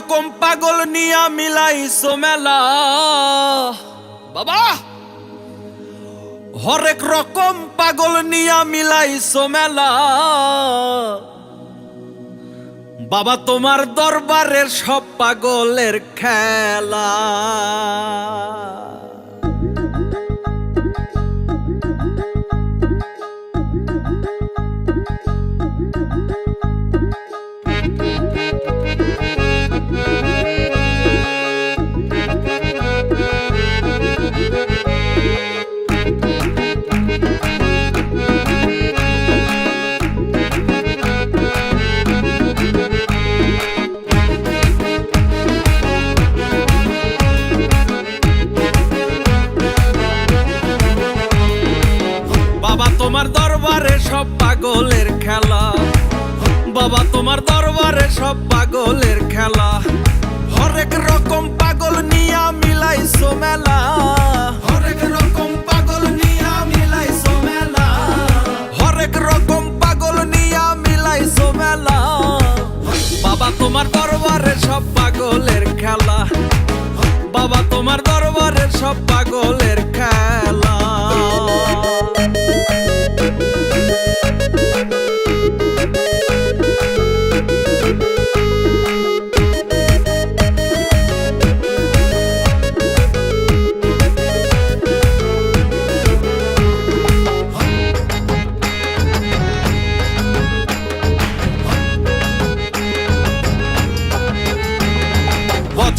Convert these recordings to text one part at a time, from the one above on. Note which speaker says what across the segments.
Speaker 1: রকম পাগল নিয়া মিলাইছো মেলা। বাবা! হরেক রকম পাগল নিয়া মিলাইছো মেলা। বাবা, তোমার দরবারের সব পাগলের খেলা। তোমার দরবারে সব পাগলের খেলা। বাবা, তোমার দরবারে সব পাগলের খেলা। হরেক রকম পাগল নিয়া মিলাইছো মেলা। হরেক রকম পাগল নিয়া মিলাইছো মেলা। হরেক রকম পাগল নিয়া মিলাইছো মেলা। বাবা, তোমার দরবারে সব পাগলের খেলা। বাবা, তোমার দরবারে সব পাগলের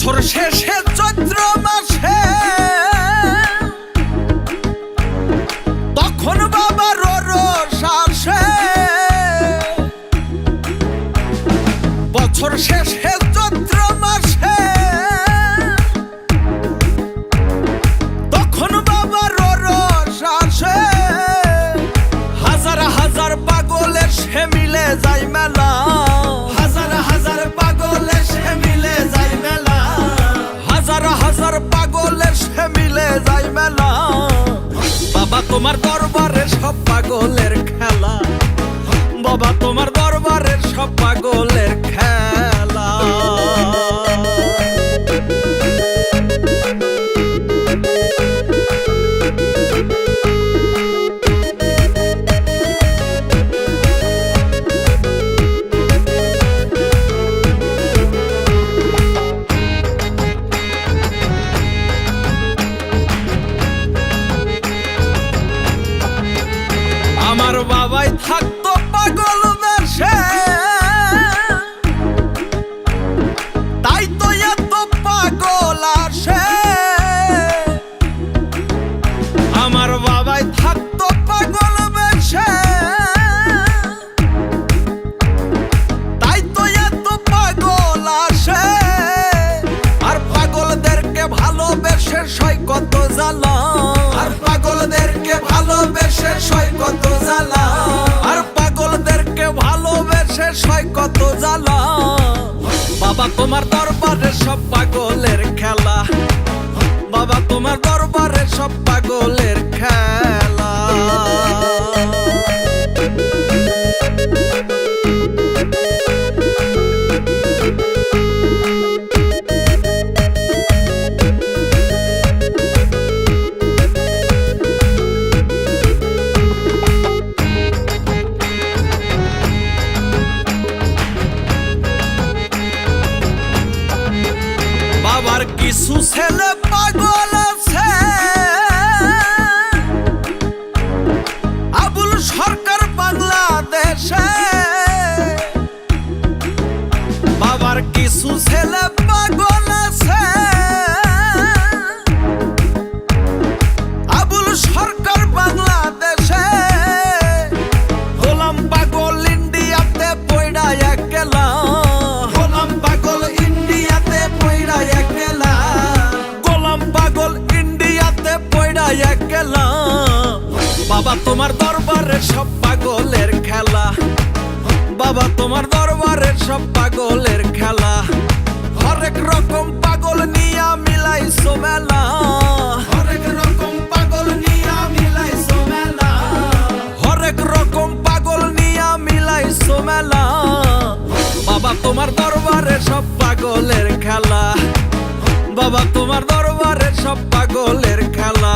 Speaker 1: বছর শেষে তোমার দরবারের সব পাগলের খেলা। বাবা তোমার দরবারের সব পাগলের ভালোবেসে কত জ্বালা। আর পাগলদেরকে ভালোবেসে সৈকত কত জ্বালা। আর পাগলদেরকে ভালোবেসে সৈকত কত জ্বালা। বাবা, তোমার দরবারে সব পাগলের খেলা। বাবা, তোমার দরবারে সব পাগলের খেলা। কিছু ছেলে পাগল আছে। আবুল সরকার বাংলাদেশে। বাবার কিছু ছেলে বাবা, তোমার দরবারে সব পাগলের খেলা। বাবা, তোমার দরবারের সব পাগলের খেলা। হরেক রকম পাগল নিয়া মিলাইছো মেলা। হরেক রকম পাগল নিয়া মিলাইছো মেলা। হরেক রকম পাগল নিয়া মিলাইছো মেলা। বাবা, তোমার দরবারে সব পাগলের খেলা। বাবা, তোমার দরবারে সব পাগলের খেলা।